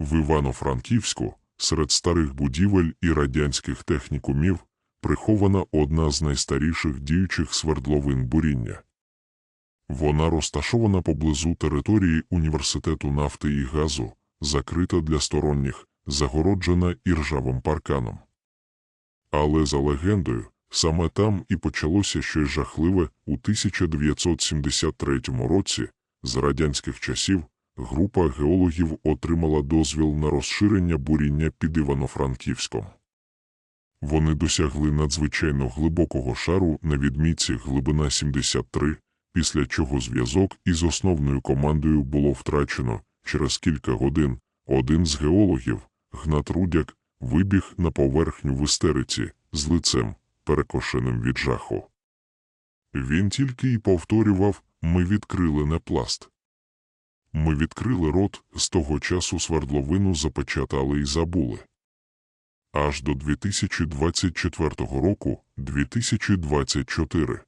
В Івано-Франківську, серед старих будівель і радянських технікумів, прихована одна з найстаріших діючих свердловин буріння. Вона розташована поблизу території Університету нафти і газу, закрита для сторонніх, загороджена іржавим парканом. Але за легендою, саме там і почалося щось жахливе у 1973 році, з радянських часів, група геологів отримала дозвіл на розширення буріння під Івано-Франківськом. Вони досягли надзвичайно глибокого шару на відмітці глибина 73, після чого зв'язок із основною командою було втрачено. Через кілька годин один з геологів, Гнат Рудяк, вибіг на поверхню в істериці з лицем, перекошеним від жаху. Він тільки й повторював «Ми відкрили не пласт». Ми відкрили рот, з того часу свердловину запечатали і забули. Аж до 2024 року 2024.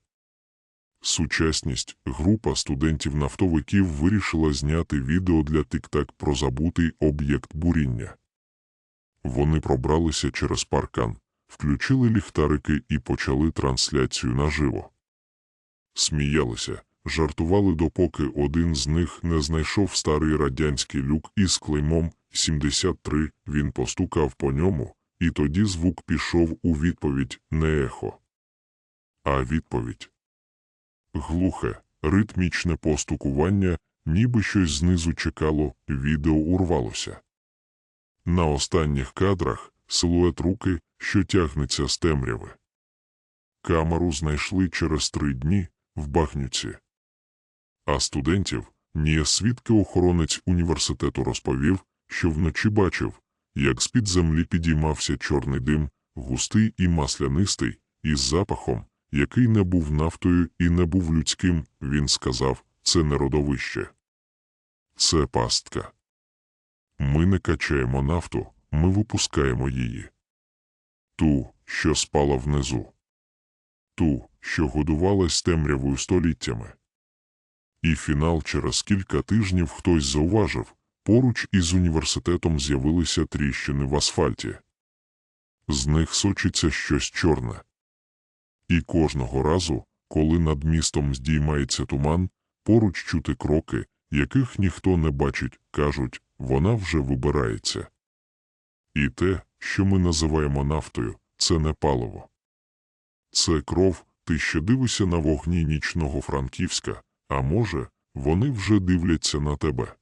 Сучасність група студентів-нафтовиків вирішила зняти відео для тик-так про забутий об'єкт буріння. Вони пробралися через паркан, включили ліхтарики і почали трансляцію наживо. Сміялися, жартували допоки один з них не знайшов старий радянський люк із клеймом 73, він постукав по ньому, і тоді звук пішов у відповідь не ехо. А відповідь глухе, ритмічне постукування, ніби щось знизу чекало, відео урвалося. На останніх кадрах силует руки, що тягнеться з темряви. Камеру знайшли через три дні в Бахнюці. А студентів ні свідки охоронець університету розповів, що вночі бачив, як з-під землі підіймався чорний дим, густий і маслянистий, із запахом, який не був нафтою і не був людським, він сказав, це не родовище. Це пастка. Ми не качаємо нафту, ми випускаємо її. Ту, що спала внизу. Ту, що годувалась темрявою століттями. І фінал через кілька тижнів хтось зауважив, поруч із університетом з'явилися тріщини в асфальті. З них сочиться щось чорне. І кожного разу, коли над містом здіймається туман, поруч чути кроки, яких ніхто не бачить, кажуть, вона вже вибирається. І те, що ми називаємо нафтою, це не паливо. Це кров, ти ще дивишся на вогні нічного Франківська, а може, вони вже дивляться на тебе.